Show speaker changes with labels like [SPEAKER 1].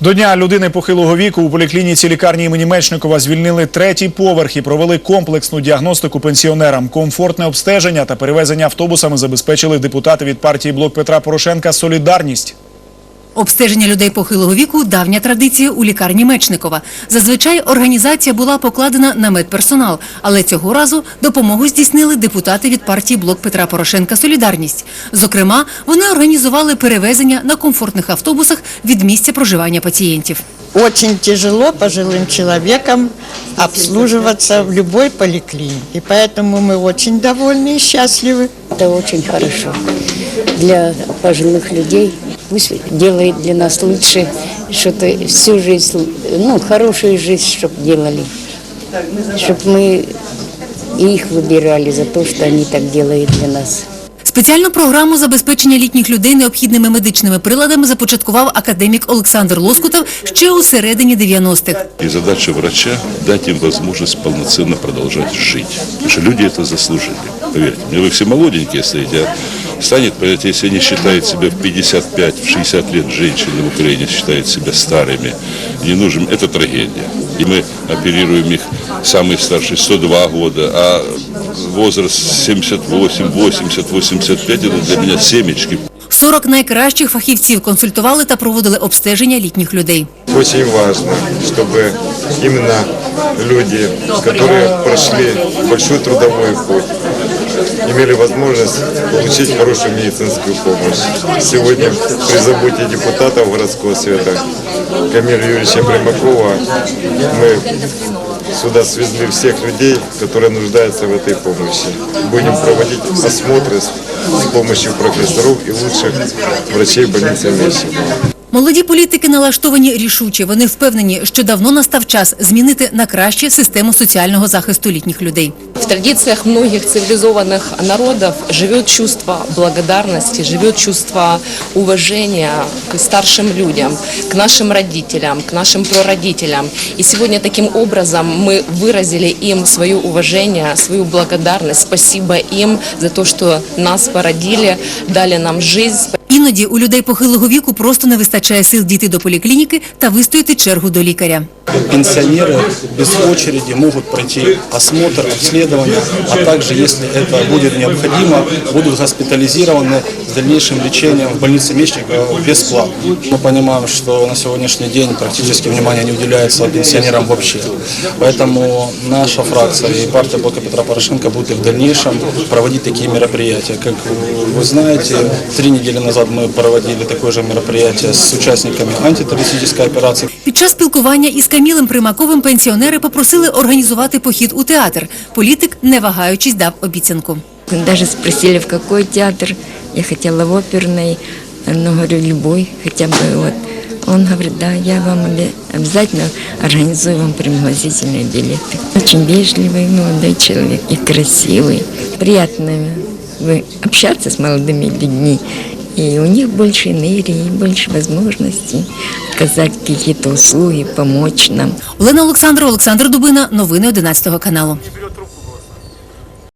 [SPEAKER 1] До дня людини похилого віку у поліклініці лікарні імені Мечникова звільнили третій поверх і провели комплексну діагностику пенсіонерам. Комфортне обстеження та перевезення автобусами забезпечили депутати від партії Блок Петра Порошенка Солідарність.
[SPEAKER 2] Обстеження людей похилого віку – давня традиція у лікарні Мечникова. Зазвичай організація була покладена на медперсонал, але цього разу допомогу здійснили депутати від партії Блок Петра Порошенка «Солідарність». Зокрема, вони організували перевезення на комфортних автобусах від місця проживання пацієнтів.
[SPEAKER 3] Очень тяжело пожилым человеком обслуживаться в любой поликлинике. Поэтому мы очень довольны и счастливы.
[SPEAKER 4] Это очень хорошо для пожилых людей. Пусть делает для нас лучше, что-то всю жизнь, ну, хорошую жизнь, чтобы делали. Чтобы мы их выбирали за то, что они так делают для нас.
[SPEAKER 2] Спеціальну програму забезпечення літніх людей необхідними медичними приладами започаткував академік Олександр Лоскутов ще у середині 90-х.
[SPEAKER 5] И задача врача – дать им возможность полноценно продолжать жить. Потому что люди это заслужили. Поверьте мне, вы все молоденькие стоите, а а станет, поверьте, если они считают себя в 55, в 60 лет женщины в Украине считают себя старыми, не нужным, это трагедия. И мы оперируем их, самый старший 102 года, а возраст 78, 80, 85 – это для меня семечки.
[SPEAKER 2] 40 найкращих фахівців консультували та проводили обстеження літніх людей.
[SPEAKER 6] Очень важно, чтобы именно люди, которые прошли большой трудовой путь, имели возможность получить хорошую медицинскую помощь. Сегодня при заботе депутатов городского совета Камиля Юрьевича Примакова мы сюда свезли всех людей, которые нуждаются в этой помощи. Будем проводить осмотры с помощью профессоров и лучших врачей больницы Мечникова.
[SPEAKER 2] Молоді політики налаштовані рішуче. Вони впевнені, що давно настав час змінити на краще систему соціального захисту літніх людей.
[SPEAKER 7] В традициях многих цивилизованных народов живет чувство благодарности, живет чувство уважения к старшим людям, к нашим родителям, к нашим прародителям. И сегодня таким образом мы выразили им свое уважение, свою благодарность. Спасибо им за то, что нас породили, дали нам жизнь.
[SPEAKER 2] Іноді у людей похилого віку просто не вистачає сил дійти до поліклініки та вистояти чергу до лікаря.
[SPEAKER 8] пенсионеры без очереди могут пройти осмотр, обследование, а также, если это будет необходимо, будут госпитализированы с дальнейшим лечением в больнице Мечникова бесплатно. Мы понимаем, что на сегодняшний день практически внимания не уделяется пенсионерам вообще. Поэтому наша фракция и партия Блока Петра Порошенко будет и в дальнейшем проводить такие мероприятия. Как вы знаете, три недели назад мы проводили такое же мероприятие с участниками антитеррористической операции.
[SPEAKER 2] Під час спілкування із Камілем Примаковим пенсіонери попросили організувати похід у театр. Політик, не вагаючись, дав обіцянку.
[SPEAKER 4] Даже спросили, в какой театр. Я хотела в оперный, но говорю, любой, хотя бы вот. Он говорит, да, я вам обе- обязательно организую вам пригласительные билеты. Очень вежливый молодой человек и красивый. Приятно вы- общаться с молодыми людьми. И у них больше энергии, больше возможностей оказать какие-то услуги, помочь нам.
[SPEAKER 2] Олена Олександрова, Олександр Дубина. Новини 11 каналу.